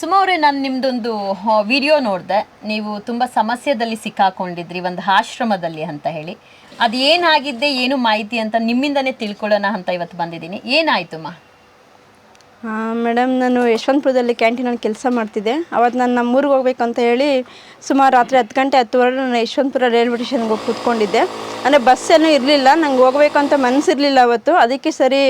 ಸುಮಾ ಅವರೇ ನಾನು ನಿಮ್ದೊಂದು ವಿಡಿಯೋ ನೋಡಿದೆ. ನೀವು ತುಂಬ ಸಮಸ್ಯೆದಲ್ಲಿ ಸಿಕ್ಕಾಕೊಂಡಿದ್ರಿ, ಒಂದು ಆಶ್ರಮದಲ್ಲಿ ಅಂತ ಹೇಳಿ. ಅದು ಏನಾಗಿದ್ದೆ ಏನು ಮಾಹಿತಿ ಅಂತ ನಿಮ್ಮಿಂದನೇ ತಿಳ್ಕೊಳ್ಳೋಣ ಅಂತ ಇವತ್ತು ಬಂದಿದ್ದೀನಿ. ಏನಾಯ್ತು, ಮಾ? ಮೇಡಮ್, ನಾನು ಯಶವಂತಪುರದಲ್ಲಿ ಕ್ಯಾಂಟೀನಲ್ಲಿ ಕೆಲಸ ಮಾಡ್ತಿದ್ದೆ. ಅವತ್ತು ನಾನು ನಮ್ಮೂರಿಗೆ ಹೋಗ್ಬೇಕು ಅಂತ ಹೇಳಿ ಸುಮಾರು ರಾತ್ರಿ ಹತ್ತು ಗಂಟೆ ಹತ್ತುವರೆ ನಾನು ಯಶವಂತಪುರ ರೈಲ್ವೆ ಸ್ಟೇಷನ್ಗೆ ಹೋಗಿ ಕೂತ್ಕೊಂಡಿದ್ದೆ. ಅಂದರೆ ಬಸ್ ಇರಲಿಲ್ಲ, ನಂಗೆ ಹೋಗ್ಬೇಕು ಅಂತ ಮನಸ್ಸಿರಲಿಲ್ಲ ಅವತ್ತು. ಅದಕ್ಕೆ ಸರಿ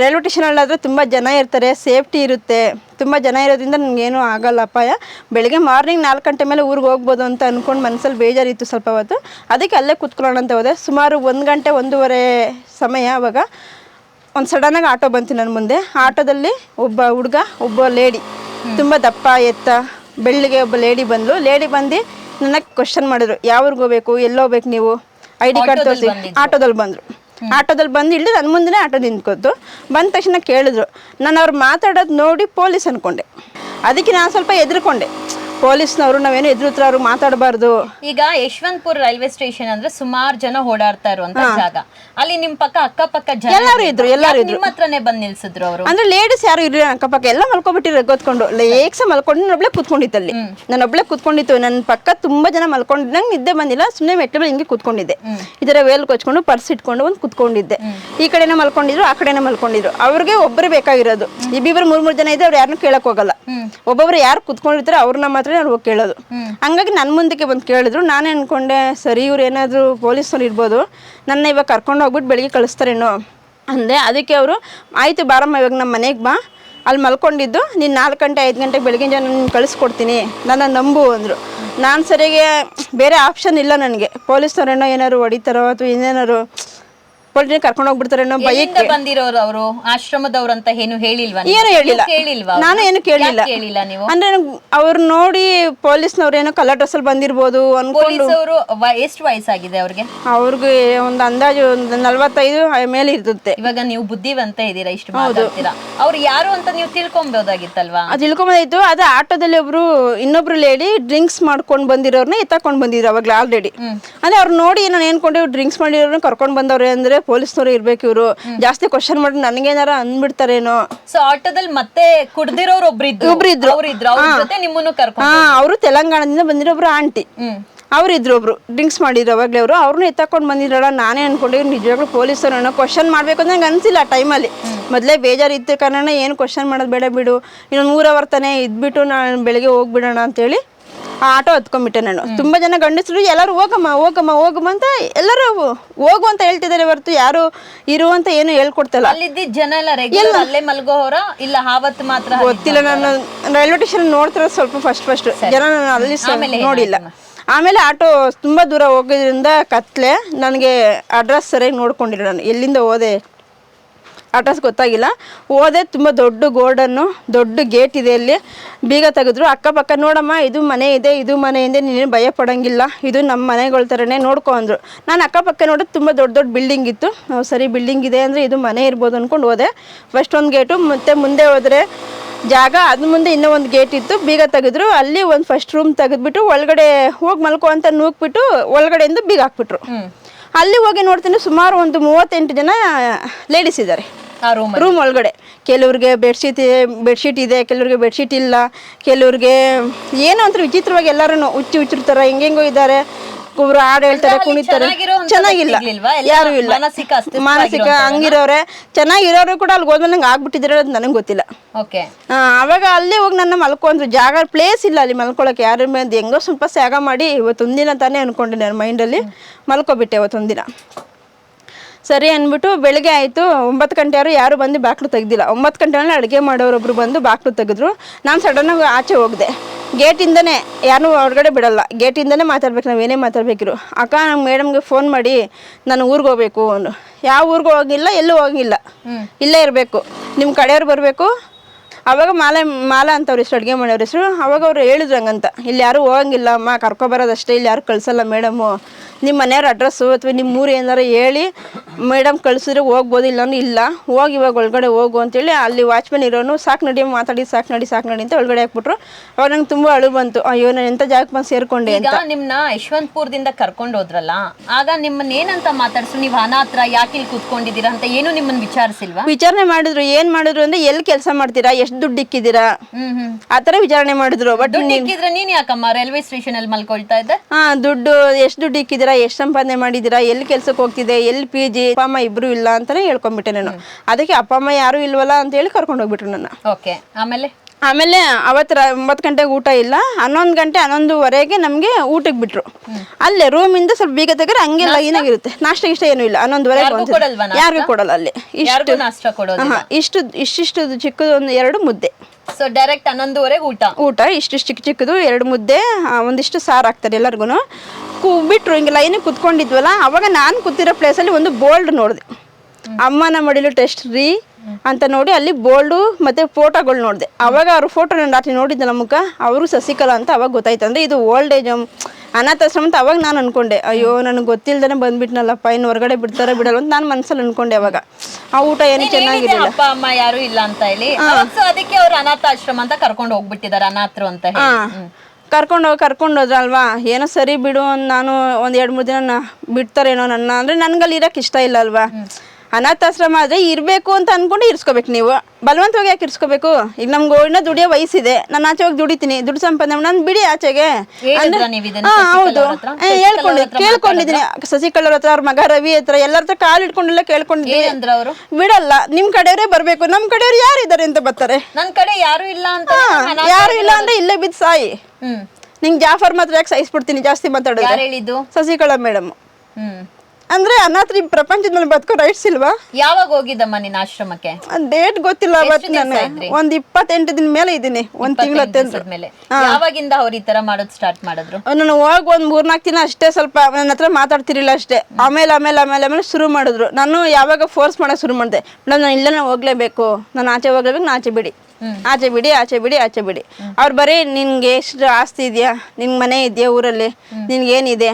ರೈಲ್ವೆ ಸ್ಟೇಷನಲ್ಲಾದರೆ ತುಂಬ ಜನ ಇರ್ತಾರೆ ಸೇಫ್ಟಿ ಇರುತ್ತೆ. ತುಂಬ ಜನ ಇರೋದ್ರಿಂದ ನನಗೇನು ಆಗಲ್ಲ ಅಪಾಯ. ಬೆಳಗ್ಗೆ ಮಾರ್ನಿಂಗ್ ನಾಲ್ಕು ಗಂಟೆ ಮೇಲೆ ಊರಿಗೆ ಹೋಗ್ಬೋದು ಅಂತ ಅಂದ್ಕೊಂಡು ಮನಸ್ಸಲ್ಲಿ ಬೇಜಾರಿತ್ತು ಸ್ವಲ್ಪ ಅವತ್ತು ಅದಕ್ಕೆ ಅಲ್ಲೇ ಕೂತ್ಕೊಳ್ಳೋಣ ಅಂತ ಹೋದೆ. ಸುಮಾರು ಒಂದು ಗಂಟೆ ಒಂದೂವರೆ ಸಮಯ ಆವಾಗ ಒಂದು ಸಡನ್ನಾಗಿ ಆಟೋ ಬಂತು ನನ್ನ ಮುಂದೆ. ಆಟೋದಲ್ಲಿ ಒಬ್ಬ ಹುಡುಗ ಒಬ್ಬ ಲೇಡಿ ತುಂಬ ದಪ್ಪ ಎತ್ತ ಬೆಳ್ಳಿಗೆ ಒಬ್ಬ ಲೇಡಿ ಬಂದಳು ಲೇಡಿ ಬಂದು ನನಗೆ ಕ್ವಶನ್ ಮಾಡಿದ್ರು ಯಾವ ಊರಿಗೆ ಹೋಗ್ಬೇಕು ಎಲ್ಲೋಗ್ಬೇಕು ನೀವು ಐ ಡಿ ಕಾರ್ಡ್ ತೋರಿಸಿ. ಆಟೋದಲ್ಲಿ ಬಂದರು. ಆಟೋದಲ್ಲಿ ಬಂದು ಇಳಿದು ನನ್ನ ಮುಂದೆ ಆಟೋ ನಿಂತ್ಕೊತು. ಬಂದ ತಕ್ಷಣ ಕೇಳಿದ್ರು. ನಾನು ಅವ್ರು ಮಾತಾಡೋದು ನೋಡಿ ಪೊಲೀಸ್ ಅಂದ್ಕೊಂಡೆ ಅದಕ್ಕೆ ನಾನು ಸ್ವಲ್ಪ ಹೆದರ್ಕೊಂಡೆ. ಪೊಲೀಸ್ನವರು ನಾವೇನು ಎದುರುತ್ರ ಅವ್ರು ಮಾತಾಡಬಾರ್ದು. ಈಗ ಯಶವಂತಪುರ ರೈಲ್ವೆ ಸ್ಟೇಷನ್ ಅಂದ್ರೆ ಸುಮಾರು ಜನ ಓಡಾಡ್ತಾ ಇರುವಂತ ಜಾಗ. ಅಲ್ಲಿ ನಿಮ್ ಪಕ್ಕ ಅಕ್ಕಪಕ್ಕ ಜನ ಎಲ್ಲರೂ ಇದ್ರು, ಎಲ್ಲರೂ ಇದ್ರು. ನಿಮ್ಮ ಹತ್ರನೇ ಬಂದ್ ನಿಲ್ಸಿದ್ರು ಅವರು? ಅಂದ್ರೆ ಲೇಡೀಸ್ ಯಾರು ಇರಲಿಲ್ಲ ಅಕ್ಕಪಕ್ಕ ಎಲ್ಲ ಮಲ್ಕೊಬಿಟ್ಟಿರೋ ಗೊತ್ಕೊಂಡು ಲೇಕ್ಸ ಮಲ್ಕೊಂಡು ನಾನು ಒಬ್ಳೆ ಕೂತ್ಕೊಂಡಿತ್ತು ಅಲ್ಲಿ. ನಾನು ಒಬ್ಳೆ ಕೂತ್ಕೊಂಡಿತ್ತು. ನನ್ನ ಪಕ್ಕ ತುಂಬಾ ಜನ ಮಲ್ಕೊಂಡು ನಂಗೆ ನಿದ್ದೆ ಬಂದಿಲ್ಲ ಸುಮ್ಮನೆ ಮೆಟ್ಲ ಹಿಂಗೆ ಕೂತ್ಕೊಂಡಿದ್ದೆ. ಇದರ ವೇಲ್ ಕೊಚ್ಕೊಂಡು ಪರ್ಸ್ ಇಟ್ಕೊಂಡು ಒಂದು ಕೂತ್ಕೊಂಡಿದ್ದೆ. ಈ ಕಡೆನೇ ಮಲ್ಕೊಂಡಿದ್ರು ಆ ಕಡೆನೇ ಮಲ್ಕೊಂಡಿದ್ರು. ಅವ್ರಿಗೆ ಒಬ್ಬರೇ ಬೇಕಾಗಿರೋದು. ಇಬ್ಬಿಬ್ರು ಮೂರ್ ಮೂರ್ ಜನ ಇದ್ರೆ ಅವ್ರು ಯಾರನ್ನೂ ಕೇಳಕ್ ಹೋಗಲ್ಲ. ಒಬ್ಬೊಬ್ರು ಯಾರು ಕುತ್ಕೊಂಡಿರ್ತಾರೆ ಅವ್ರನ್ನ ಮಾತ್ರ ಅವ್ರು ಹೋಗಿ ಕೇಳೋದು. ಹಂಗಾಗಿ ನನ್ನ ಮುಂದಕ್ಕೆ ಬಂದು ಕೇಳಿದ್ರು. ನಾನು ಅಂದ್ಕೊಂಡೆ ಸರಿ ಇವ್ರು ಏನಾದರೂ ಪೊಲೀಸ್ನವ್ರು ಇರ್ಬೋದು. ನನ್ನ ಇವಾಗ ಕರ್ಕೊಂಡು ಹೋಗ್ಬಿಟ್ಟು ಬೆಳಿಗ್ಗೆ ಕಳಿಸ್ತಾರೇನೋ ಅಂದೆ. ಅದಕ್ಕೆ ಅವರು ಆಯಿತು ಬಾರಮ್ಮ ಇವಾಗ ನಮ್ಮ ಮನೆಗೆ ಬಾ. ಅಲ್ಲಿ ಮಲ್ಕೊಂಡಿದ್ದು ನೀನು ನಾಲ್ಕು ಗಂಟೆ ಐದು ಗಂಟೆಗೆ ಬೆಳಗಿನ ಜನ ಕಳಿಸ್ಕೊಡ್ತೀನಿ. ನನ್ನ ನಂಬು ಅಂದರು. ನಾನು ಸರಿಗೆ ಬೇರೆ ಆಪ್ಷನ್ ಇಲ್ಲ ನನಗೆ. ಪೊಲೀಸ್ನವ್ರೇನೋ ಏನಾದ್ರು ಹೊಡಿತಾರೋ ಅಥವಾ ಇನ್ನೇನಾರು ಪೊಲೀಸ್ ಕರ್ಕೊಂಡು ಹೋಗ್ಬಿಡ್ತಾರೇನೋ ಭಯಕ್ಕೆ ಎಲ್ಲಿಂದ ಬಂದಿರೋರು ಅವರು? ಆಶ್ರಮದವ್ರು ಅಂತ ಏನು ಹೇಳಿಲ್ವಾ ಏನು ಹೇಳಿಲ್ಲ. ಕೇಳಿಲ್ವಾ ನಾನು ಏನು ಕೇಳಿಲ್ಲ. ಕೇಳಿಲ್ಲ ನೀವು? ಅಂದ್ರೆ ಅವ್ರು ನೋಡಿ ಪೊಲೀಸ್ನವ್ರು ಏನೋ ಕಲರ್ ಡ್ರೆಸ್ ಅಲ್ಲಿ ಬಂದಿರ್ಬೋದು ಅನ್ಕೊಂಡು ಪೊಲೀಸ್ ಅವರು ಎಷ್ಟು ವಯಸ್ಸಾಗಿದೆ ಅವ್ರಿಗೆ? ಅವ್ರಿಗೆ ಒಂದು ಅಂದಾಜು ಒಂದು ನಲ್ವತ್ತೈದು ಮೇಲೆ ಇರ್ತದೆ. ಇವಾಗ ನೀವು ಬುದ್ಧಿವಂತ ಇದ್ದೀರಾ ಇಷ್ಟು ಮಾತಾಡ್ತೀರಾ? ಅವ್ರು ಯಾರು ಅಂತ ನೀವು ತಿಳ್ಕೊಬೋದಾಗಿತ್ತಲ್ವಾ? ಅದು ಅದೇ ಅದು ಆಟೋದಲ್ಲಿ ಒಬ್ರು ಇನ್ನೊಬ್ರು ಲೇಡಿ ಡ್ರಿಂಕ್ಸ್ ಮಾಡ್ಕೊಂಡು ಬಂದಿರೋರ್ನ ಎತ್ತಾಕೊಂಡು ಬಂದಿದ್ರು ಅವಾಗ ಆಲ್ರೆಡಿ ಅಂದ್ರೆ ಅವ್ರು ನೋಡಿ ನಾನು ಏನ್ಕೊಂಡು ಡ್ರಿಂಕ್ಸ್ ಮಾಡಿರೋರ್ನ ಕರ್ಕೊಂಡು ಬಂದವ್ರೆ ಅಂದ್ರೆ ಪೊಲೀಸ್ನವ್ರು ಇರ್ಬೇಕು ಇವರು. ಜಾಸ್ತಿ ಕ್ವಶನ್ ಮಾಡಿ ನನ್ಗೇನಾರ ಅಂದ್ಬಿಡ್ತಾರೇನೋ. ಸೊ ಆಟೋದಲ್ಲಿ ಮತ್ತೆ ಕುಡ್ದಿರೋರು ಒಬ್ರಿದ್ರು ಒಬ್ರಿದ್ರು. ಅವ್ರಿದ್ರು ಅವ್ರ ಜೊತೆ ನಿಮ್ಮನ್ನು ಕರ್ಕೊಂಡು ಹಾ ಅವರು ತೆಲಂಗಾಣದಿಂದ ಬಂದಿರೋಬ್ರು ಆಂಟಿ. ಹ್ಮ್. ಅವ್ರು ಇದ್ರು ಒಬ್ರು. ಡ್ರಿಂಕ್ಸ್ ಮಾಡಿದ್ರು ಅವಾಗಲೇ ಅವರು. ಅವ್ರನ್ನ ಎತ್ತಾಕೊಂಡು ಬಂದಿರಲ್ಲ ನಾನೇ ಅನ್ಕೊಂಡೆ ನಿಜವಾಗ್ಲೂ ಪೊಲೀಸರು ಏನೋ ಕ್ವಶನ್ ಮಾಡಬೇಕು ಅಂತ ನಂಗೆ ಅನಿಸಿಲ್ಲ ಆ ಟೈಮಲ್ಲಿ ಮೊದಲೇ ಬೇಜಾರಿತ್ತು ಕಾರಣ ಏನು ಕ್ವಶನ್ ಮಾಡೋದು ಬೇಡ ಬಿಡು. ಇನ್ನೊಂದು ಮೂರು ಅವರ್ ತಾನೇ ಇದ್ಬಿಟ್ಟು ನಾನು ಬೆಳಿಗ್ಗೆ ಹೋಗ್ಬಿಡೋಣ ಅಂತೇಳಿ ಆ ಆಟೋ ಹತ್ಕೊಂಡ್ಬಿಟ್ಟೆ ನಾನು. ತುಂಬಾ ಜನ ಗಂಡಸರು ಎಲ್ಲರೂ ಹೋಗಮ್ಮ ಹೋಗಮ್ಮ ಹೋಗಮ್ಮ ಅಂತ ಎಲ್ಲರೂ ಹೋಗು ಅಂತ ಹೇಳ್ತಿದ್ದಾರೆ ಹೊರತು ಯಾರು ಇರು ಅಂತ ಏನು ಹೇಳ್ಕೊಡ್ತಲ್ಲ. ಅಲ್ಲಿದ್ದ ಜನ ಎಲ್ಲ ರೆಗ್ಯುಲರ್ ಅಲ್ಲೇ ಮಲ್ಗೋರ ಇಲ್ಲ ಆವತ್ತು ಮಾತ್ರ ಗೊತ್ತಿಲ್ಲ ನಾನು ರೈಲ್ವೆ ಸ್ಟೇಷನ್ ನೋಡ್ತಿರೋದು ಸ್ವಲ್ಪ ಫಸ್ಟ್ ಫಸ್ಟ್ ಜನ ನಾನು ಅಲ್ಲಿ ನೋಡಿಲ್ಲ. ಆಮೇಲೆ ಆಟೋ ತುಂಬಾ ದೂರ ಹೋಗೋದ್ರಿಂದ ಕತ್ಲೆ ನನಗೆ ಅಡ್ರೆಸ್ ಸರಿಯಾಗಿ ನೋಡ್ಕೊಂಡಿಲ್ಲ ನಾನು. ಎಲ್ಲಿಂದ ಹೋದೆ? ಅಡ್ರೆಸ್ ಗೊತ್ತಾಗಿಲ್ಲ. ಹೋದೆ ತುಂಬ ದೊಡ್ಡ ಗೋಲ್ಡನ್ನು ದೊಡ್ಡ ಗೇಟ್ ಇದೆ ಅಲ್ಲಿ. ಬೀಗ ತೆಗೆದ್ರು. ಅಕ್ಕಪಕ್ಕ, ನೋಡಮ್ಮ, ಇದು ಮನೆ ಇದೆ, ಇದು ಮನೆ ಇದೆ ನೀನು ಭಯ ಪಡೋಂಗಿಲ್ಲ. ಇದು ನಮ್ಮ ಮನೆಗಳ ಥರನೇ ನೋಡ್ಕೊ ಅಂದರು. ನಾನು ಅಕ್ಕಪಕ್ಕ ನೋಡಿದ್ರೆ ತುಂಬ ದೊಡ್ಡ ದೊಡ್ಡ ಬಿಲ್ಡಿಂಗ್ ಇತ್ತು. ನಾವು ಸರಿ ಬಿಲ್ಡಿಂಗ್ ಇದೆ ಅಂದರೆ ಇದು ಮನೆ ಇರ್ಬೋದು ಅಂದ್ಕೊಂಡು ಹೋದೆ. ಫಸ್ಟ್ ಒಂದು ಗೇಟು, ಮತ್ತು ಮುಂದೆ ಹೋದರೆ ಜಾಗ ಅದ್ರ ಮುಂದೆ ಇನ್ನೂ ಒಂದು ಗೇಟ್ ಇತ್ತು. ಬೀಗ ತೆಗೆದ್ರು. ಅಲ್ಲಿ ಒಂದು ಫಸ್ಟ್ ರೂಮ್ ತೆಗೆದ್ಬಿಟ್ಟು, ಒಳಗಡೆ ಹೋಗಿ ಮಲ್ಕೋ ಅಂತ ನೂಕ್ಬಿಟ್ಟು, ಒಳಗಡೆಯಿಂದ ಬೀಗ ಹಾಕ್ಬಿಟ್ರು. ಅಲ್ಲಿ ಹೋಗಿ ನೋಡ್ತೀನಿ ಸುಮಾರು ಒಂದು ಮೂವತ್ತೆಂಟು ಜನ ಲೇಡೀಸ್ ಇದ್ದಾರೆ ರೂಮ್ ಒಳಗಡೆ. ಕೆಲವ್ರಿಗೆ ಬೆಡ್ಶೀಟ್ ಇದೆ ಬೆಡ್ಶೀಟ್ ಇದೆ ಕೆಲವ್ರಿಗೆ ಬೆಡ್ಶೀಟ್ ಇಲ್ಲ ಕೆಲವ್ರಿಗೆ ಏನೋ ಅಂತ ವಿಚಿತ್ರವಾಗಿ ಎಲ್ಲರೂ ಹುಚ್ಚು ಹುಚ್ಚಿರ್ತಾರೆ ಹೆಂಗೆಂಗೋ ಇದ್ದಾರೆ. ಒಬ್ರು ಹಾಡು ಹೇಳ್ತಾರೆ ಕುಣಿತಾರೆ. ಚೆನ್ನಾಗಿಲ್ಲ. ಯಾರು ಇಲ್ಲ. ಮಾನಸಿಕ ಹಂಗಿರೋರೆ. ಚೆನ್ನಾಗಿರೋರು ಕೂಡ ಅಲ್ಲಿ ಹೋದ್ಮೇಲೆ ನಂಗೆ ಆಗ್ಬಿಟ್ಟಿದ್ರೆ ಅದು ನನಗೆ ಗೊತ್ತಿಲ್ಲ. ಅವಾಗ ಅಲ್ಲಿ ಹೋಗಿ ನನ್ನ ಮಲ್ಕೊಂಡ್ರು. ಜಾಗ ಪ್ಲೇಸ್ ಇಲ್ಲ ಅಲ್ಲಿ ಮಲ್ಕೊಳಕ್ಕೆ ಯಾರ ಮೇಲೆ ಹೆಂಗೋ ಸ್ವಲ್ಪ ಸ್ಯಾಗ ಮಾಡಿ ಇವತ್ತೊಂದಿನ ತಾನೇ ಅನ್ಕೊಂಡೆ ನನ್ನ ಮೈಂಡಲ್ಲಿ. ಮಲ್ಕೊಬಿಟ್ಟೆ ಇವತ್ತೊಂದಿನ ಸರಿ ಅಂದ್ಬಿಟ್ಟು ಬೆಳಗ್ಗೆ ಆಯಿತು. ಒಂಬತ್ತು ಗಂಟೆಯವರು ಯಾರು ಬಂದು ಬಾಕ್ಲು ತೆಗ್ದಿಲ್ಲ. ಒಂಬತ್ತು ಗಂಟೆ ಅಡುಗೆ ಮಾಡೋರೊಬ್ರು ಬಂದು ಬಾಕ್ಲು ತೆಗೆದ್ರು. ನಾನು ಸಡನ್ನಾಗಿ ಆಚೆ ಹೋಗಿದೆ. ಗೇಟಿಂದನೇ ಯಾರನ್ನೂ ಹೊರಗಡೆ ಬಿಡಲ್ಲ. ಗೇಟಿಂದನೇ ಮಾತಾಡ್ಬೇಕು ನಾವು ಏನೇ ಮಾತಾಡ್ಬೇಕಿರು ಅಕ್ಕ ನಮ್ಮ ಮೇಡಮ್ಗೆ ಫೋನ್ ಮಾಡಿ ನಾನು ಊರಿಗೆ ಹೋಗ್ಬೇಕು ಅಂದ್ರು. ಯಾವ ಊರಿಗೂ ಹೋಗಿಲ್ಲ ಎಲ್ಲೂ ಹೋಗಿಲ್ಲ. ಇಲ್ಲೇ ಇರಬೇಕು. ನಿಮ್ಮ ಕಡೆಯವ್ರು ಬರಬೇಕು ಅವಾಗ ಮಾಲೆ ಮಾಲೆ ಅಂತ ಅವ್ರ ಹೆಸರು ಅಡುಗೆ ಮಾಡೋರ ಹೆಸರು ಅವಾಗ ಅವ್ರು ಹೇಳಿದ್ರು ಹಂಗಂತ ಇಲ್ಲಿ ಯಾರು ಹೋಗಂಗಿಲ್ಲ ಅಮ್ಮ ಕರ್ಕೊಬರೋದಷ್ಟೇ ಇಲ್ಲಿ ಯಾರು ಕಳ್ಸಲ್ಲ ಮೇಡಮು ನಿಮ್ಮ ಮನೆಯವ್ರ ಅಡ್ರೆಸ್ಸು ಅಥವಾ ನಿಮ್ಮ ಊರು ಏನಾರು ಹೇಳಿ ಮೇಡಮ್ ಕಳಿಸಿದ್ರೆ ಹೋಗ್ಬೋದು ಇಲ್ಲ ಅಂದ್ರೆ ಇಲ್ಲ. ಹೋಗಿ ಇವಾಗ ಒಳಗಡೆ ಹೋಗು ಅಂತೇಳಿ ಅಲ್ಲಿ ವಾಚ್ಮೆನ್ ಇರೋನು ಸಾಕು ನಡಿ ಮಾತಾಡಿ ಸಾಕು ನಡಿ ಸಾಕು ನಡಿ ಅಂತ ಒಳಗಡೆ ಹಾಕ್ಬಿಟ್ರು. ಅವಾಗ ನಂಗೆ ತುಂಬ ಅಳು ಬಂತು. ಅಯ್ಯೋ ನಾನು ಎಂಥ ಜಾಗಕ್ಕೆ ಬಂದು ಸೇರ್ಕೊಂಡೆ ಅಂತ. ಈಗ ನಿಮ್ನ ಯಶವಂತಪುರದಿಂದ ಕರ್ಕೊಂಡು ಹೋದ್ರಲ್ಲ ಆಗ ನಿಮ್ಮನ್ನ ಏನಂತ ಮಾತಾಡ್ಸು? ನೀವು ಅನಾಥರ ಯಾಕೆ ಇಲ್ಲಿ ಕೂತ್ಕೊಂಡಿದ್ದೀರಾ ಅಂತ ಏನು ನಿಮ್ಮನ್ನ ವಿಚಾರಿಸಿಲ್ವಾ? ವಿಚಾರಣೆ ಮಾಡಿದ್ರು. ಏನು ಮಾಡಿದ್ರು ಅಂದರೆ ಎಲ್ಲಿ ಕೆಲಸ ಮಾಡ್ತೀರಾ? ಎಷ್ಟು ಎಷ್ಟು ದುಡ್ಡು ಇಕ್ಕಿದ್ದೀರಾ? ಆ ಥರ ವಿಚಾರಣೆ ಮಾಡಿದ್ರು. ಬಟ್ ದುಡ್ಡು ಇಕ್ಕಿದ್ರೆ ನೀನ್ ಯಾಕಮ್ಮ ರೈಲ್ವೆ ಸ್ಟೇಷನ್ ಅಲ್ಲಿ ಮಲ್ಕೊಳ್ತಾ ಇದ್ದೆ? ಹಾ ದುಡ್ಡು ಎಷ್ಟು ದುಡ್ಡು ಇಕ್ಕಿದ್ದೀರಾ ಎಷ್ಟು ಸಂಪಾದನೆ ಮಾಡಿದ್ದೀರಾ ಎಲ್ಲಿ ಕೆಲ್ಸಕ್ಕೆ ಹೋಗ್ತಿದೆ ಎಲ್ಲಿ ಪಿ ಜಿ ಅಪ್ಪ ಅಮ್ಮ ಇಬ್ರು ಇಲ್ಲ ಅಂತಾನೆ ಹೇಳ್ಕೊಂಡ್ಬಿಟ್ಟೆ ನಾನು. ಅದಕ್ಕೆ ಅಪ್ಪ ಅಮ್ಮ ಯಾರು ಇಲ್ವಲ್ಲ ಅಂತ ಹೇಳಿ ಕರ್ಕೊಂಡು ಹೋಗ್ಬಿಟ್ರು ನನ್ನ. ಓಕೆ ಆಮೇಲೆ? ಆಮೇಲೆ ಅವತ್ತು ರ- ಒಂಬತ್ತು ಗಂಟೆಗೆ ಊಟ ಇಲ್ಲ ಹನ್ನೊಂದು ಗಂಟೆ ಹನ್ನೊಂದುವರೆಗೆ ನಮಗೆ ಊಟಕ್ಕೆ ಬಿಟ್ರು. ಅಲ್ಲೇ ರೂಮಿಂದ ಸ್ವಲ್ಪ ಬೀಗ ತೆಗೆದ್ರೆ ಹಂಗೆ ಲೈನ್ ಆಗಿರುತ್ತೆ ನಾಷ್ಟ ಇಷ್ಟ ಏನೂ ಇಲ್ಲ ಹನ್ನೊಂದುವರೆಗೆ ಯಾರ್ಗೂ ಕೊಡಲ್ಲ ಅಲ್ಲಿ. ಇಷ್ಟು ಯಾರಿಗೂ ನಾಷ್ಟ ಕೊಡೋದು ಹಾ ಇಷ್ಟು ಇಷ್ಟಿಷ್ಟು ಚಿಕ್ಕದು ಒಂದು ಎರಡು ಮುದ್ದೆ. ಸೊ ಡೈರೆಕ್ಟ್ ಹನ್ನೊಂದುವರೆಗೆ ಊಟ? ಊಟ ಇಷ್ಟಿಷ್ಟು ಚಿಕ್ಕ ಚಿಕ್ಕದು ಎರಡು ಮುದ್ದೆ ಆ, ಒಂದಿಷ್ಟು ಸಾರು ಹಾಕ್ತಾರೆ ಎಲ್ಲರಿಗೂ ಕೂ ಬಿಟ್ರು ಹಿಂಗೆ ಲೈನ್ ಕುತ್ಕೊಂಡಿದ್ವಲ್ಲ ಅವಾಗ ನಾನು ಕೂತಿರೋ ಪ್ಲೇಸಲ್ಲಿ ಒಂದು ಬೋಲ್ಡ್ ನೋಡಿದೆ. ಅಮ್ಮನ ಮಡಿಲು ಟೆಸ್ಟ್ ರೀ ಅಂತ ನೋಡಿ ಅಲ್ಲಿ ಬೋಲ್ಡು ಮತ್ತು ಫೋಟೋಗಳು ನೋಡಿದೆ. ಅವಾಗ ಅವ್ರ ಫೋಟೋ ನಾನು ರಾತ್ರಿ ನೋಡಿದ್ದೆ ಮುಖ ಅವರು ಸಸಿಕಲಾ ಅಂತ ಅವಾಗ ಗೊತ್ತಾಯ್ತು. ಅಂದರೆ ಇದು ಓಲ್ಡ್ ಏಜ್ ಅನಾಥಾಶ್ರಮ ಅಂತ ಅವಾಗ ನಾನು ಅನ್ಕೊಂಡೆ. ಅಯ್ಯೋ ನನಗೆ ಗೊತ್ತಿಲ್ಲದೇ ಬಂದ್ಬಿಟ್ನಲ್ಲಪ್ಪ ಇನ್ನು ಹೊರಗಡೆ ಬಿಡ್ತಾರೆ ಬಿಡಲ್ಲ ಅಂತ ನಾನು ಮನಸ್ಸಲ್ಲಿ ಅನ್ಕೊಂಡೆ ಅವಾಗ. ಆ ಊಟ ಏನು ಚೆನ್ನಾಗಿದೆ ಚೆನ್ನಾಗಿರಲಿಲ್ಲ. ಅಪ್ಪ ಅಮ್ಮ ಯಾರು ಇಲ್ಲ ಅಂತ ಹೇಳಿ? ಅದಕ್ಕೆ ಅವ್ರು ಅನಾಥ ಆಶ್ರಮ ಅಂತ ಕರ್ಕೊಂಡು ಹೋಗ್ಬಿಟ್ಟಿದ್ದಾರೆ ಅನಾಥರು ಅಂತ. ಕರ್ಕೊಂಡು ಹೋಗಿ ಕರ್ಕೊಂಡು ಹೋದ್ರಲ್ವಾ? ಏನೋ ಸರಿ ಬಿಡು ನಾನು ಒಂದು ಎರಡು ಮೂರು ದಿನ ಬಿಡ್ತಾರೇನೋ ನನ್ನ ಅಂದರೆ ನನ್ಗಲ್ಲಿ ಇರಕ್ಕೆ ಇಷ್ಟ ಇಲ್ಲ ಅಲ್ವಾ? ಅನಾಥಾಶ್ರಮ ಆದರೆ ಇರಬೇಕು ಅಂತ ಅಂದ್ಕೊಂಡು ಇರಿಸ್ಕೋಬೇಕು ನೀವು. ಬಲವಂತವಾಗಿ ಯಾಕೆ ಇರಿಸ್ಕೋಬೇಕು? ಈಗ ನಮ್ಗೆ ಇನ್ನೂ ದುಡಿಯೋ ವಯಸ್ಸಿದೆ. ನಾನು ಆಚೆ ಹೋಗಿ ದುಡಿತೀನಿ. ದುಡ್ಡು ಸಂಪಾದನೆ ನಾನು ಬಿಡಿ ಆಚೆಗೆ. ಹಾಂ ಹೌದು. ಹೇಳ್ಕೊಂಡು ಕೇಳ್ಕೊಂಡಿದ್ದೀನಿ. ಶಶಿಕಲರ್ ಹತ್ರ ಅವ್ರ ಮಗ ರವಿ ಹತ್ರ ಎಲ್ಲರ ಹತ್ರ ಕಾಲು ಇಟ್ಕೊಂಡೆಲ್ಲ ಕೇಳ್ಕೊಂಡಿದ್ದೀನಿ ಬಿಡಲ್ಲ ನಿಮ್ ಕಡೆಯವರೇ ಬರಬೇಕು. ನಮ್ಮ ಕಡೆಯವ್ರು ಯಾರು ಇದ್ದಾರೆ ಅಂತ ಬರ್ತಾರೆ. ನನ್ನ ಕಡೆ ಯಾರು ಇಲ್ಲ ಅಂತ ಯಾರು ಇಲ್ಲ ಅಂದ್ರೆ ಇಲ್ಲೇ ಬಿದ್ದು ಸಾಯಿ. ನಿಂಗೆ ಜಾಫರ್ ಮಾತ್ರ ಯಾಕೆ ಸಹಿಸ್ಬಿಡ್ತೀನಿ ಜಾಸ್ತಿ ಮಾತಾಡೋದು. ಶಶಿಕಲಾ ಮೇಡಮ್. ಅಂದ್ರೆ ಅನಾಥರಿ ಪ್ರಪಂಚದ ಮೇಲೆ ಬದುಕೋ ರೈಟ್ಸ್ ಇಲ್ವಾ? ಯಾವಾಗ ಹೋಗಿದ್ದಮ್ಮ ನಿನ್ನ ಆಶ್ರಮಕ್ಕೆ? ಡೇಟ್ ಗೊತ್ತಿಲ್ಲ ಅವತ್ತು ದಿವ್ಸ ನಾನು. ಇದ್ರಿ? ಒಂದ್ ಇಪ್ಪತ್ತೆಂಟು ದಿನ ಮೇಲೆ ಇದ್ದೀನಿ. ಒಂದ್ ತಿಂಗಳ ಮೇಲೆ. ಯಾವಾಗಿಂದ ಅವ್ರು ಈ ತರ ಮಾಡೋದ್ ಸ್ಟಾರ್ಟ್ ಮಾಡಿದ್ರು? ನಾನು ಹೋಗಿ ಒಂದ್ ಮೂರ್ನಾಲ್ಕು ದಿನ ಅಷ್ಟೇ ಸ್ವಲ್ಪ ನನ್ನ ಹತ್ರ ಮಾತಾಡ್ತಿರ್ಲಿಲ್ಲ ಅಷ್ಟೇ. ಆಮೇಲೆ ಆಮೇಲೆ ಆಮೇಲೆ ಆಮೇಲೆ ಶುರು ಮಾಡಿದ್ರು. ನಾನು ಯಾವಾಗ ಫೋರ್ಸ್ ಮಾಡಕ್ ಶುರು ಮಾಡಿದೆ. ಮೇಡಮ್ ನಾನು ಇಲ್ಲೇ ಹೋಗ್ಲೇಬೇಕು. ನಾನು ಆಚೆ ಹೋಗ್ಲೇಬೇಕು ನಾನು ಆಚೆ ಬಿಡಿ. ಆಚೆ ಬಿಡಿ ಆಚೆ ಬಿಡಿ ಆಚೆ ಬಿಡಿ. ಅವ್ರು ಬರೀ ನಿನ್ಗೆ ಎಷ್ಟು ಆಸ್ತಿ ಇದೆಯಾ? ನಿನ್ ಮನೆ ಇದೆಯಾ ಊರಲ್ಲಿ? ನಿನ್ಗೆ ಏನಿದೆ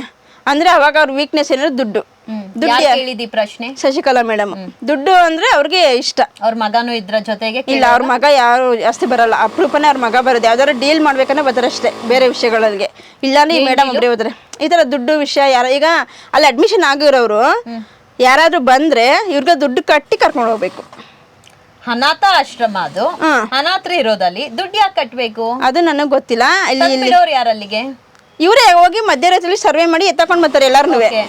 ಅಂದ್ರೆ ಅವಾಗ ಅವ್ರ ವೀಕ್ನೆಸ್ ಏನಾದ್ರು ದುಡ್ಡು. ದುಡ್ಡು ಪ್ರಶ್ನೆ? ಶಶಿಕಲಾ ಮೇಡಮ್. ದುಡ್ಡು ಅಂದ್ರೆ ಅವ್ರಿಗೆ ಇಷ್ಟ. ಅವ್ರ ಮಗನೂ ಇದ್ರ ಜೊತೆಗೆ ಇಲ್ಲ ಅವ್ರ ಮಗ ಯಾರು ಜಾಸ್ತಿ ಬರಲ್ಲ. ಅಪರೂಪನೇ ಅವ್ರ ಮಗ ಬರೋದು. ಯಾವ್ದಾದ್ರು ಡೀಲ್ ಮಾಡ್ಬೇಕನ್ನ ಬರ್ತಾರೆ ಅಷ್ಟೇ ಬೇರೆ ವಿಷಯಗಳಿಗೆ ಇಲ್ಲಾಂದ್ರೆ ಈ ಮೇಡಮ್ ಒಬ್ಬರೇ ಹೋದ್ರೆ. ಈ ತರ ದುಡ್ಡು ವಿಷಯ ಯಾರ ಈಗ ಅಲ್ಲಿ ಅಡ್ಮಿಷನ್ ಆಗಿರೋರು ಯಾರಾದ್ರೂ ಬಂದ್ರೆ ಇವ್ರಿಗೆ ದುಡ್ಡು ಕಟ್ಟಿ ಕರ್ಕೊಂಡು ಹೋಗ್ಬೇಕು. ಅನಾಥ ಆಶ್ರಮ ಅದು. ಅನಾಥರು ಇರೋದಲ್ಲಿ ದುಡ್ಡು ಯಾಕೆ ಕಟ್ಟಬೇಕು ಅದು ನನಗೆ ಗೊತ್ತಿಲ್ಲ. ಇಲ್ಲಿ ಯಾರು ಅಲ್ಲಿಗೆ? ಇವರೇ ಹೋಗಿ ಮಧ್ಯರಾತ್ರಿ ಸರ್ವೆ ಮಾಡಿ ಎತ್ತಕೊಂಡು ಬರ್ತಾರೆ Okay.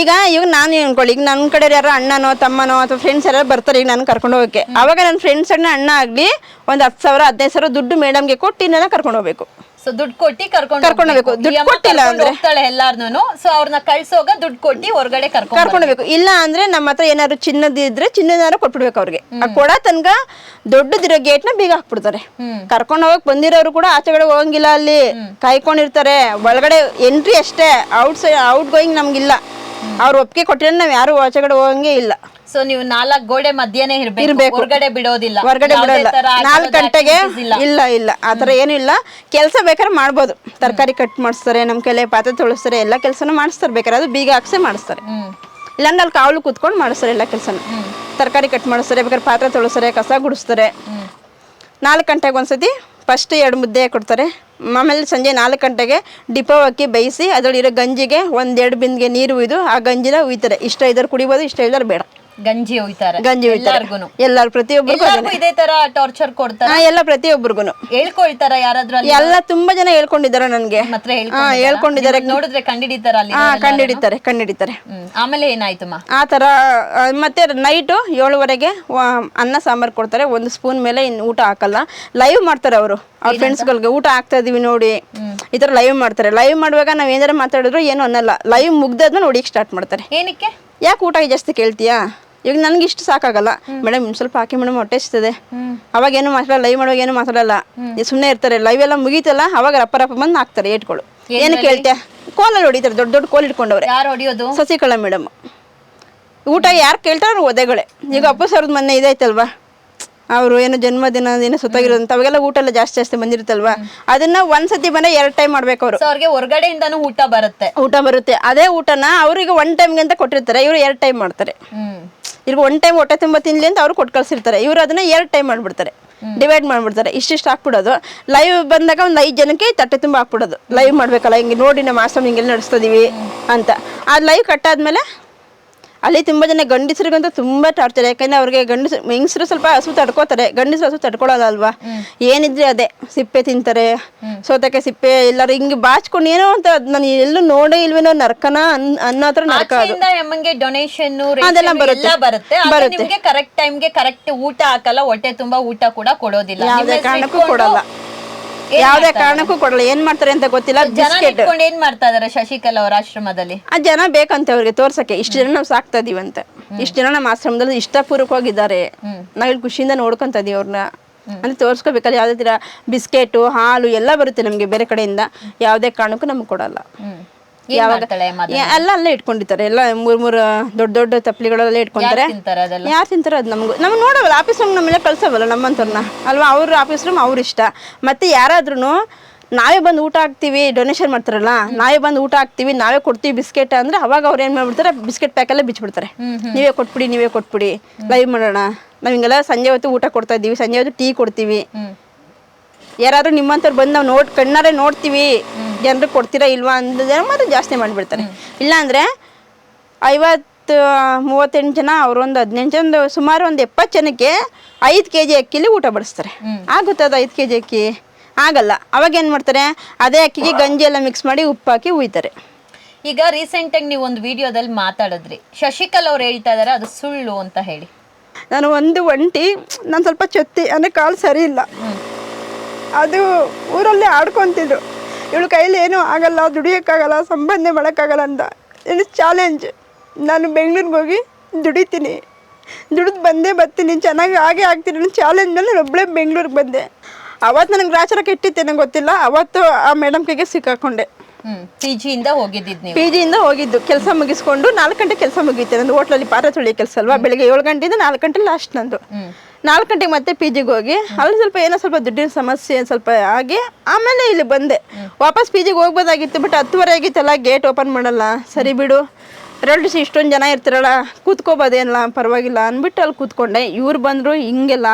ಈಗ ಇವಾಗ ನಾನು ಅನ್ಕೊಳ್ಳಿ ಈಗ ನನ್ನ ಕಡೆ ಯಾರೋ ಅಣ್ಣನೋ ತಮ್ಮನೋ ಅಥವಾ ಫ್ರೆಂಡ್ಸ್ ಯಾರು ಬರ್ತಾರೆ ಈಗ ನಾನು ಕರ್ಕೊಂಡು ಹೋಗಕ್ಕೆ. ಅವಾಗ ನನ್ನ ಫ್ರೆಂಡ್ಸ್ ಅಣ್ಣ ಅಣ್ಣ ಆಗಲಿ ಒಂದು ಹತ್ತು ಸಾವಿರ ಹದಿನೈದು ಸಾವಿರ ದುಡ್ಡು ಮೇಡಮ್ಗೆ ಕೊಟ್ಟು ಇನ್ನೆಲ್ಲ ಕರ್ಕೊಂಡು ಹೋಗ್ಬೇಕು. ಸೊ ದುಡ್ಡು ಕೊಟ್ಟಿ ಕರ್ಕೊಂಡು ಕರ್ಕೊಂಡು ಹೋಗ್ಬೇಕು. ದುಡ್ಡು ಕೊಟ್ಟಿಲ್ಲ ಅಂದ್ರೆ? ಹೋಗ್ತಾಳೆ ಎಲ್ಲಾರ್ನು ಸೊ ಅವ್ರನ್ನ ಕಳ್ಸೋಗ ದುಡ್ಡು ಕೊಟ್ಟಿ ಹೊರಗಡೆ ಕರ್ಕೊಂಡು ಕರ್ಕೊಂಡೋಗ್ಬೇಕು ಇಲ್ಲ ಅಂದ್ರೆ ನಮ್ಮ ಹತ್ರ ಏನಾದ್ರು ಚಿನ್ನದಿದ್ರೆ ಚಿನ್ನದಾರು ಚಿನ್ನದಾರ ಕೊಟ್ಬಿಡ್ಬೇಕು ಅವ್ರಿಗೆ. ಆ ಕೊಡ ತನಕ ದೊಡ್ಡದಿರೋ ಗೇಟ್ನ ಬೀಗ ಹಾಕ್ಬಿಡ್ತಾರೆ. ಹ್ಮ್. ಕರ್ಕೊಂಡು ಹೋಗಕ್ ಬಂದಿರೋರು ಕೂಡ ಆಚೆಗಡೆ ಹೋಗಂಗಿಲ್ಲ ಅಲ್ಲಿ. ಕಾಯ್ಕೊಂಡಿರ್ತಾರೆ. ಒಳಗಡೆ ಎಂಟ್ರಿ ಅಷ್ಟೇ. ಔಟ್ ಸೈಡ್ ಔಟ್ ಗೋಯಿಂಗ್ ನಮ್ಗಿಲ್ಲ. ಅವ್ರು ಒಪ್ಪಿಗೆ ಕೊಟ್ಟಿರೋ ನಾವ್ ಯಾರು ಆಚೆಗಡೆ ಹೋಗಂಗೆ ಇಲ್ಲ. ಸೊ ನೀವು ನಾಲ್ಕು ಗೋಡೆ ಮಧ್ಯನೇ ಇರ್ಬೇಕು. ಇರ್ಬೇಕು. ಹೊರಗಡೆ ಬಿಡೋದಿಲ್ಲ. ಹೊರಗಡೆ ಬಿಡೋದಿಲ್ಲ. ಬಿಡಲ್ಲ ತರ ನಾಲ್ಕು ಗಂಟೆಗೆ ಇಲ್ಲ. ಇಲ್ಲ ಆತರ ಏನು ಥರ ಏನೂ ಇಲ್ಲ. ಕೆಲಸ ಬೇಕಾದ್ರೆ ಮಾಡ್ಬೋದು. ತರಕಾರಿ ಕಟ್ ಮಾಡಿಸ್ತಾರೆ ನಮ್ಮ ಕೈಲೇ ಪಾತ್ರೆ ತೊಳಿಸ್ತಾರೆ ಎಲ್ಲ ಕೆಲಸನೂ ಮಾಡಿಸ್ತಾರೆ. ಬೇಕಾದ್ರೆ ಅದು ಬೀಗ ಹಾಕ್ಸೇ ಮಾಡಿಸ್ತಾರೆ. ಹ್ಮ್. ಇಲ್ಲಾಂದ್ರೆ ಅಲ್ಲಿ ಕಾವಲು ಕೂತ್ಕೊಂಡು ಮಾಡಿಸ್ತಾರೆ ಎಲ್ಲ ಕೆಲಸನ. ತರಕಾರಿ ಕಟ್ ಮಾಡಿಸ್ತಾರೆ ಬೇಕಾದ್ರೆ ಪಾತ್ರೆ ತೊಳಿಸ್ತಾರೆ ಕಸ ಗುಡಿಸ್ತಾರೆ. ನಾಲ್ಕು ಗಂಟೆಗೆ ಒಂದ್ಸತಿ ಫಸ್ಟ್ ಎರಡು ಮುದ್ದೆ ಕೊಡ್ತಾರೆ. ಆಮೇಲೆ ಸಂಜೆ ನಾಲ್ಕು ಗಂಟೆಗೆ ಡಿಪೋ ಹಾಕಿ ಬೇಯಿಸಿ, ಅದರಲ್ಲಿರೋ ಗಂಜಿಗೆ ಒಂದೆರಡು ಬಿಂದಿಗೆ ನೀರು ಉಯ್ದು, ಆ ಗಂಜಿನ ಉಯ್ತಾರೆ. ಇಷ್ಟ ಇದ್ದಾರೆ ಕುಡಿಬೋದು, ಇಷ್ಟ ಇದ್ದಾರೆ ಬೇಡ. ಗಂಜಿ ಹೋಯ್ತಾರೆ ಗಂಜಿ ಎಲ್ಲಾರ್ಗುನು. ಎಲ್ಲರೂ ಪ್ರತಿಯೊಬ್ಬರಿಗೂ ಎಲ್ಲಾರ್ಗು ಇದೇ ತರ ಟಾರ್ಚರ್ ಕೊಡ್ತಾರೆ. ಹಾಂ ಎಲ್ಲ ಪ್ರತಿಯೊಬ್ಬರಿಗೂನು ಹೇಳ್ಕೊಳ್ತಾರ ಯಾರಾದ್ರೂ ಅಲ್ಲಿ? ಎಲ್ಲ ತುಂಬಾ ಜನ ಹೇಳ್ಕೊಂಡಿದ್ದಾರೆ ನನಗೆ. ಮಾತ್ರ ಹಾ ಹೇಳ್ಕೊಂಡಿದ್ದಾರೆ ನೋಡಿದ್ರೆ ಕಂಡಿಡಿತಾರ ಅಲ್ಲಿ ಹಾ ಕಂಡಿಡಿತಾರೆ ಕಂಡಿಡಿತಾರೆ. ಹ್ಮ್ ಆಮೇಲೆ ಏನಾಯ್ತಮ್ಮ? ಆ ತರ ಆ, ಮತ್ತೆ ನೈಟು ಏಳುವರೆಗೆ ವ- ಅನ್ನ ಸಾಂಬಾರ್ ಕೊಡ್ತಾರೆ. ಒಂದು ಸ್ಪೂನ್ ಮೇಲೆ ಇನ್ನು ಊಟ ಹಾಕಲ್ಲ. ಲೈವ್ ಮಾಡ್ತಾರೆ ಅವರು. ಅವ್ರ ಫ್ರೆಂಡ್ಸ್ಗಳಿಗೆ ಊಟ ಹಾಕ್ತಾ ಇದೀವಿ ನೋಡಿ. ಈ ಥರ ಲೈವ್ ಮಾಡ್ತಾರೆ. ಲೈವ್ ಮಾಡುವಾಗ ನಾವು ಏನಾರ ಮಾತಾಡಿದ್ರು ಏನು ಅನ್ನಲ್ಲ. ಲೈವ್ ಮುಗ್ದಾದ್ಮೇಲೆ ನೋಡಿಕ್ ಸ್ಟಾರ್ಟ್ ಮಾಡ್ತಾರೆ. ಏನಕ್ಕೆ? ಯಾಕೆ ಊಟ ಜಾಸ್ತಿ ಕೇಳ್ತೀಯಾ? ಈಗ ನನಗೆ ಇಷ್ಟು ಸಾಕಾಗಲ್ಲ. ಮೇಡಮ್ ಇನ್ನು ಸ್ವಲ್ಪ ಹಾಕಿ ಮೇಡಮ್ ಹೊಟ್ಟೆ ಸಿಗ್ತದೆ ಅವಾಗ ಏನು ಮಾತಾಡಲ್ಲ ಲೈವ್ ಮಾಡುವಾಗ ಏನು ಮಾತಾಡಲ್ಲ ಸುಮ್ಮನೆ ಇರ್ತಾರೆ ಲೈವ್ ಎಲ್ಲ ಮುಗೀತಲ್ಲ ಅವಾಗ ರಪ್ಪ ರಪ್ಪ ಬಂದು ಹಾಕ್ತಾರೆ ಏಟ್ಗಳು ಏನು ಕೇಳ್ತೀಯ? ಕೋಲಲ್ಲಿ ಹೊಡಿತಾರೆ ದೊಡ್ಡ ದೊಡ್ಡ ಕೋಲ್ ಇಟ್ಕೊಂಡವ್ರೆ. ಸಸಿಕಳ ಮೇಡಮ್. ಊಟ ಯಾರು ಕೇಳ್ತಾರೆ ಒದೆಗಳೇ. ಈಗ ಅಪ್ಪು ಸರ್ದು ಮೊನ್ನೆ ಇದಾಯ್ತಲ್ವಾ? ಅವರು ಏನೋ ಜನ್ಮದಿನ ಏನೋ ಸುತ್ತಾಗಿರೋದು ಅವಾಗೆಲ್ಲ ಊಟ ಎಲ್ಲ ಜಾಸ್ತಿ ಜಾಸ್ತಿ ಬಂದಿರುತ್ತಲ್ವಾ? ಅದನ್ನ ಒಂದ್ಸತಿ ಬಂದ್ರೆ ಎರಡ್ ಟೈಮ್ ಮಾಡ್ಬೇಕು ಅವರು. ಅವ್ರಿಗೆ ಹೊರಗಡೆಯಿಂದಾನು ಊಟ ಬರುತ್ತೆ. ಊಟ ಬರುತ್ತೆ. ಅದೇ ಊಟನ ಅವ್ರಿಗೆ ಒನ್ ಟೈಮ್ ಅಂತ ಕೊಟ್ಟಿರ್ತಾರೆ. ಇವರು ಎರಡ್ ಟೈಮ್ ಮಾಡ್ತಾರೆ. ಇವ್ರಿಗೆ ಒನ್ ಟೈಮ್ ಹೊಟ್ಟೆ ತುಂಬ ತಿನ್ಲಿ ಅಂತ ಅವ್ರು ಕೊಟ್ಟು ಕಳ್ಸಿರ್ತಾರೆ. ಇವರು ಅದನ್ನ ಎರಡ್ ಟೈಮ್ ಮಾಡ್ಬಿಡ್ತಾರೆ. ಡಿವೈಡ್ ಮಾಡ್ಬಿಡ್ತಾರೆ. ಇಷ್ಟಿಷ್ಟು ಹಾಕ್ಬಿಡೋದು. ಲೈವ್ ಬಂದಾಗ ಒಂದು ಐದು ಜನಕ್ಕೆ ತಟ್ಟೆ ತುಂಬ ಹಾಕ್ಬಿಡೋದು. ಲೈವ್ ಮಾಡ್ಬೇಕಲ್ಲ ಹಿಂಗೆ ನೋಡಿ ನಮ್ಮ ಆಶ್ರಮ ಹಿಂಗೆಲ್ಲ ನಡೆಸ್ತಿದೀವಿ ಅಂತ. ಆ ಲೈವ್ ಕಟ್ಟಾದ್ಮೇಲೆ ಅಲ್ಲಿ ತುಂಬ ಜನ ಗಂಡಸರಿಗಂತೂ ತುಂಬ ಟಾರ್ಚರ್ ಯಾಕಂದ್ರೆ ಅವ್ರಿಗೆ ಗಂಡಸ ಹೆಂಗಸರು ಸ್ವಲ್ಪ ಹಸು ತಡ್ಕೋತಾರೆ. ಗಂಡಸರು ಹಸು ತಡ್ಕೊಳಲ್ಲ ಅಲ್ವಾ ಏನಿದ್ರೆ ಅದೇ ಸಿಪ್ಪೆ ತಿಂತಾರೆ. ಸೋತಕ್ಕೆ ಸಿಪ್ಪೆ ಎಲ್ಲರೂ ಹಿಂಗೆ ಬಾಚ್ಕೊಂಡು ಏನೋ ಅಂತ ಅದ್ ನಾನು ಎಲ್ಲೂ ನೋಡೇ ಇಲ್ವೇನೋ ನರ್ಕನ ಅನ್ ಅನ್ನೋ ಹತ್ರ ನರ್ಕ ಅದು. ಡೊನೇಷನ್ ಅದೆಲ್ಲ ಬರುತ್ತೆ. ಎಲ್ಲ ಬರುತ್ತೆ. ಆದ್ರೆ ಬರುತ್ತೆ. ನಿಮ್ಗೆ ಕರೆಕ್ಟ್ ಟೈಮ್ಗೆ ಕರೆಕ್ಟ್ ಊಟ ಹಾಕಲ್ಲ ಹೊಟ್ಟೆ ತುಂಬಾ ಊಟ ಕೂಡ ಕೊಡೋದಿಲ್ಲ. ಯಾವುದೇ ಕಾರಣಕ್ಕೂ ಕೊಡಲ್ಲ. ಯಾವುದೇ? ಕಾರಣಕ್ಕೂ ಕೊಡಲ್ಲ. ಏನ್ ಮಾಡ್ತಾರೆ ಅಂತ ಗೊತ್ತಿಲ್ಲ. ಜನ ಬಿಸ್ಕೆಟ್. ಇಟ್ಕೊಂಡು ಏನ್ ಮಾಡ್ತಾ ಇದಾರೆ ಶಶಿಕಲಾ ಅವ್ರ ಆಶ್ರಮದಲ್ಲಿ? ಆ ಜನ ಬೇಕಂತೆ ಅವ್ರಿಗೆ ತೋರ್ಸಕ್ಕೆ. ಇಷ್ಟು ಜನ ನಾವು ಸಾಕ್ತಾ ಇದೀವಿ ಅಂತ ಇಷ್ಟು ಜನ ನಮ್ಮ ಆಶ್ರಮದಲ್ಲಿ ಇಷ್ಟಪೂರ್ವಕವಾಗಿದ್ದಾರೆ. ನಾವ್ ಇಲ್ಲಿ ಖುಷಿಯಿಂದ ನೋಡ್ಕೊಂತ ಇದೀವಿ ಅವ್ರನ್ನ ಅಂದ್ರೆ ತೋರ್ಸ್ಕೋಬೇಕಲ್ಲ ಯಾವ್ದೇ ತರ ಬಿಸ್ಕೆಟು ಹಾಲು ಎಲ್ಲ ಬರುತ್ತೆ ನಮಗೆ ಬೇರೆ ಕಡೆಯಿಂದ. ಯಾವುದೇ ಕಾರಣಕ್ಕೂ ನಮ್ಗೆ ಕೊಡಲ್ಲ. ಹ್ಮ್ ಏನ್ ಮಾಡ್ತಾಳೆ ಅಮ್ಮ ಅದನ್ನ? ಯಾ- ಎಲ್ಲ ಅಲ್ಲೇ ಇಟ್ಕೊಂಡಿರ್ತಾರೆ. ಎಲ್ಲ ಮೂರ್ ಮೂರು ದೊಡ್ಡ ದೊಡ್ಡ ತಪ್ಪಲಿಗಳೆಲ್ಲ ಇಟ್ಕೊಂತಾರೆ. ಯಾರ್ ತಿಂತಾರೆ ಅದು ನಮ್ಗೆ ನಮ್ಗೆ ನೋಡವಲ್ಲ ಆಫೀಸ್ ರೂಮ್ ನಮ್ಮೆಲ್ಲ ಕಳ್ಸವಲ್ಲ ನಮ್ಮಂತವ್ರನ್ನ ಅಲ್ವಾ? ಅವ್ರ ಆಫೀಸ್ ರೂಮ್ ಅವ್ರ ಇಷ್ಟ. ಮತ್ತೆ ಯಾರಾದ್ರೂ ನಾವೇ ಬಂದು ಊಟ ಹಾಕ್ತೀವಿ ಡೊನೇಷನ್ ಮಾಡ್ತಾರಲ್ಲ ನಾವೇ ಬಂದು ಊಟ ಹಾಕ್ತೀವಿ ನಾವೇ ಕೊಡ್ತೀವಿ ಬಿಸ್ಕೆಟ್ ಅಂದ್ರೆ ಅವಾಗ ಅವ್ರು ಏನು ಮಾಡ್ಬಿಡ್ತಾರೆ ಬಿಸ್ಕೆಟ್ ಪ್ಯಾಕೆಲ್ಲ ಬಿಚ್ಚಿಬಿಡ್ತಾರೆ ನೀವೇ ಕೊಟ್ಬಿಡಿ ನೀವೇ ಕೊಟ್ಬಿಡಿ. ಲೈವ್ ಮಾಡೋಣ. ನಾವು ಹಿಂಗೆಲ್ಲ ಸಂಜೆ ಹೊತ್ತು ಊಟ ಕೊಡ್ತಾ ಇದ್ದೀವಿ ಸಂಜೆ ಹೊತ್ತು ಟೀ ಕೊಡ್ತೀವಿ. ಯಾರಾದ್ರೂ ನಿಮ್ಮಂಥವ್ರು ಬಂದು ನಾವು ನೋಡ್ ಕಣ್ಣಾರೆ ನೋಡ್ತೀವಿ. ಜನರು ಕೊಡ್ತೀರಾ ಇಲ್ವಾ ಅಂದ್ರೆ ಮಾತ್ರ ಜಾಸ್ತಿ ಮಾಡಿಬಿಡ್ತಾರೆ. ಇಲ್ಲಾಂದರೆ ಐವತ್ತು ಮೂವತ್ತೆಂಟು ಜನ ಅವರೊಂದು ಹದಿನೆಂಟು ಜನ ಸುಮಾರು ಒಂದು ಎಪ್ಪತ್ತು ಜನಕ್ಕೆ ಐದು ಕೆ ಜಿ ಅಕ್ಕಿಲಿ ಊಟ ಬಡಿಸ್ತಾರೆ. ಆಗುತ್ತೆ ಅದು ಐದು ಕೆ ಜಿ ಅಕ್ಕಿ? ಆಗಲ್ಲ. ಅವಾಗ ಏನು ಮಾಡ್ತಾರೆ? ಅದೇ ಅಕ್ಕಿಗೆ ಗಂಜಿ ಎಲ್ಲ ಮಿಕ್ಸ್ ಮಾಡಿ ಉಪ್ಪು ಹಾಕಿ ಉಯ್ತಾರೆ. ಈಗ ರೀಸೆಂಟಾಗಿ ನೀವು ಒಂದು ವಿಡಿಯೋದಲ್ಲಿ ಮಾತಾಡಿದ್ರಿ. ಶಶಿಕಲ್ ಅವ್ರು ಹೇಳ್ತಾ ಇದ್ದಾರೆ ಅದು ಸುಳ್ಳು ಅಂತ ಹೇಳಿ. ನಾನು ಒಂದು ಒಂಟಿ ನಾನು ಸ್ವಲ್ಪ ಚೊತ್ತಿ ಅಂದರೆ ಕಾಲು ಸರಿ ಇಲ್ಲ. ಅದು ಊರಲ್ಲೇ ಆಡ್ಕೊತಿದ್ರು. ಇವಳು ಕೈಲಿ ಏನೂ ಆಗಲ್ಲ ದುಡಿಯೋಕ್ಕಾಗಲ್ಲ ಸಂಬಂಧ ಮಾಡೋಕ್ಕಾಗಲ್ಲ ಅಂತ. ಇದು ಚಾಲೆಂಜ್ ನಾನು ಬೆಂಗ್ಳೂರಿಗೆ ಹೋಗಿ ದುಡಿತೀನಿ. ದುಡಿದು ಬಂದೇ ಬರ್ತೀನಿ. ಚೆನ್ನಾಗಿ ಹಾಗೆ ಆಗ್ತೀನಿ ಅನ್ನೋ ಚಾಲೆಂಜ್ ಮೇಲೆ ನಾನು ಒಬ್ಬಳೇ ಬೆಂಗ್ಳೂರಿಗೆ ಬಂದೆ. ಅವತ್ತು ನನಗೆ ರಾಚಾರ ಕೆಟ್ಟಿತ್ತೆ ನಂಗೆ ಗೊತ್ತಿಲ್ಲ. ಅವತ್ತು ಆ ಮೇಡಮ್ ಕೈಗೆ ಸಿಕ್ಕಾಕೊಂಡೆ. ಪಿ ಜಿಯಿಂದ ಹೋಗಿದ್ದಿದ್ದು ಪಿ ಜಿಯಿಂದ ಹೋಗಿದ್ದು. ಕೆಲಸ ಮುಗಿಸ್ಕೊಂಡು ನಾಲ್ಕು ಗಂಟೆ ಕೆಲಸ ಮುಗೀತೆ ನಂದು ಹೋಟ್ಲಲ್ಲಿ ಪಾತ್ರ ತೊಳಿಯೋ ಕೆಲಸ ಅಲ್ವಾ? ಬೆಳಿಗ್ಗೆ ಏಳು ಗಂಟೆಯಿಂದ ನಾಲ್ಕು ಗಂಟೆ ಲಾಸ್ಟ್ ನಂದು. ನಾಲ್ಕು ಗಂಟೆಗೆ ಮತ್ತೆ ಪಿ ಜಿಗೆ ಹೋಗಿ, ಅಲ್ಲಿ ಸ್ವಲ್ಪ ಏನೋ ಸ್ವಲ್ಪ ದುಡ್ಡಿನ ಸಮಸ್ಯೆ ಸ್ವಲ್ಪ ಆಗಿ, ಆಮೇಲೆ ಇಲ್ಲಿ ಬಂದೆ. ವಾಪಸ್ ಪಿ ಜಿಗೆ ಹೋಗ್ಬೋದಾಗಿತ್ತು ಬಟ್ ಹತ್ತುವರೆ ಆಗಿತ್ತಲ್ಲ ಗೇಟ್ ಓಪನ್ ಮಾಡಲ್ಲ. ಸರಿ ಬಿಡು ರಿಲೇಟಿವ್ಸ್ ಇಷ್ಟೊಂದು ಜನ ಇರ್ತಾರಲ್ಲ, ಕೂತ್ಕೋಬೋದೇನಲ್ಲ, ಪರವಾಗಿಲ್ಲ ಅಂದ್ಬಿಟ್ಟು ಅಲ್ಲಿ ಕೂತ್ಕೊಂಡೆ. ಇವ್ರು ಬಂದರು, ಹಿಂಗೆಲ್ಲ